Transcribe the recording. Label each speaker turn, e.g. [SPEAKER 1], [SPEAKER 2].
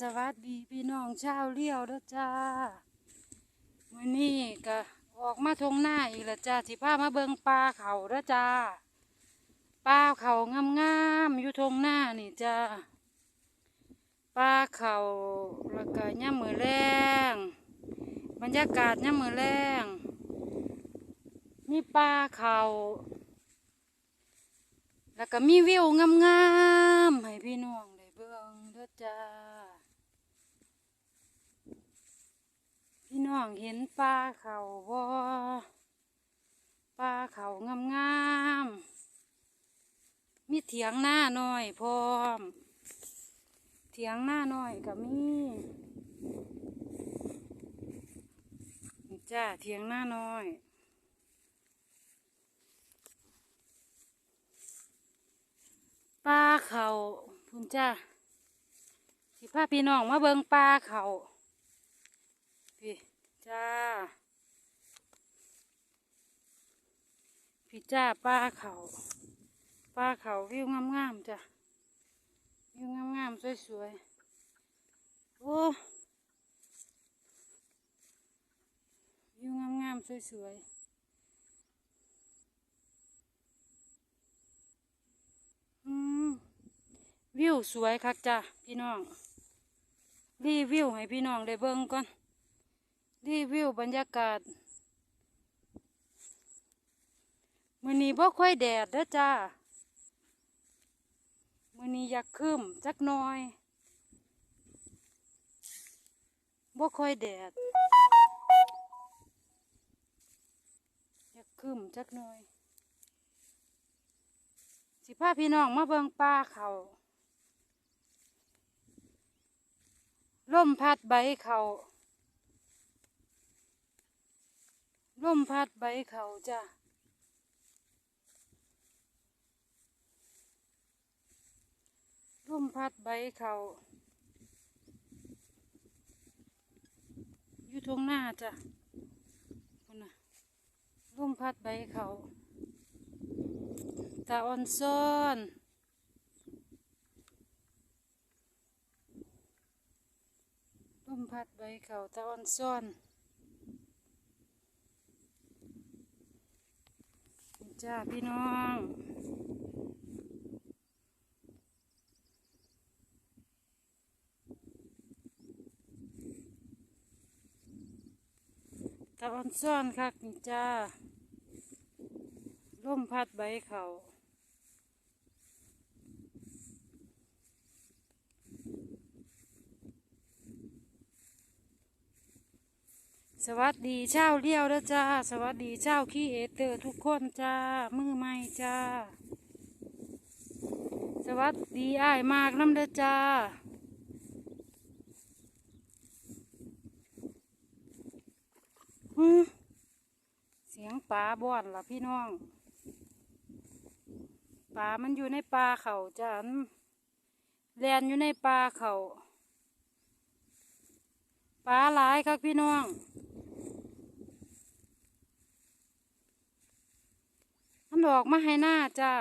[SPEAKER 1] สวัสดีพี่น้องชาวเลี้ยวเด้อจ้ามื้อนี้ก็ออกมาทงหน้าอีกแล้วจ้าสิพามาเบิงปลาเขาเด้อจ้าปลาเขางามๆอยู่ทงหน้านี่จ้าปลาเขาแล้วก็ย่ามมือแรงบรรยากาศย่ามมือแรงมีปลาเขาแล้วก็มีวิวงามๆให้พี่น้องได้เบิ่งเด้อจ้า พี่น้องเห็นปลาเขาบ่ปลาเขางามๆมีเถียงหน้าน้อยพร้อม เถียงหน้าน้อยก็มีนี่จ้าเถียงหน้าน้อยปลาเขาพุ่นจ้าสิพาพี่น้องมาเบิงปลาเขา พี่จ้า พี่จ้าป้าเขาป้าเขาวิวงามๆจ้ะวิวงามๆสวยๆโอ้วิวงามๆสวยๆอืมวิวสวยคักจ้ะพี่น้องรีวิวให้พี่น้องได้เบิ่งก่อน รีวิวบรรยากาศมือนี้บ่ค่อยแดดเด้อจ้ามือนี้อยากครึมจักหน่อยบ่ค่อยแดด อยากครึมจักหน่อย สิพาพี่น้องมาเบิ่งป่าเขาลมพัดใบเขา ลมพัดใบเขาจ้ะลมพัดใบเขาอยู่ทงหน้าจ้ะคุณน่ะลมพัดใบเขาตาออนซ่อนลมพัดใบเขาตาออนซ่อน จ้าพี่น้องตะออนซ่อนคักนี่จ้าล่มพัดใบเขา สวัสดีเช้าเลี้ยวด้จ้า สวัสดีเช้าขี้เอเตอร์ทุกคนจ้า มือใหม่จ้า สวัสดีอ้ายมากน้ำเด้อจ้า เสียงปลาบ่อนล่ะพี่น้องปลามันอยู่ในปลาเขาจ้าแลนอยู่ในปลาเขาปลาหลายครับพี่น้อง มันออกมาให้หน้าจ้า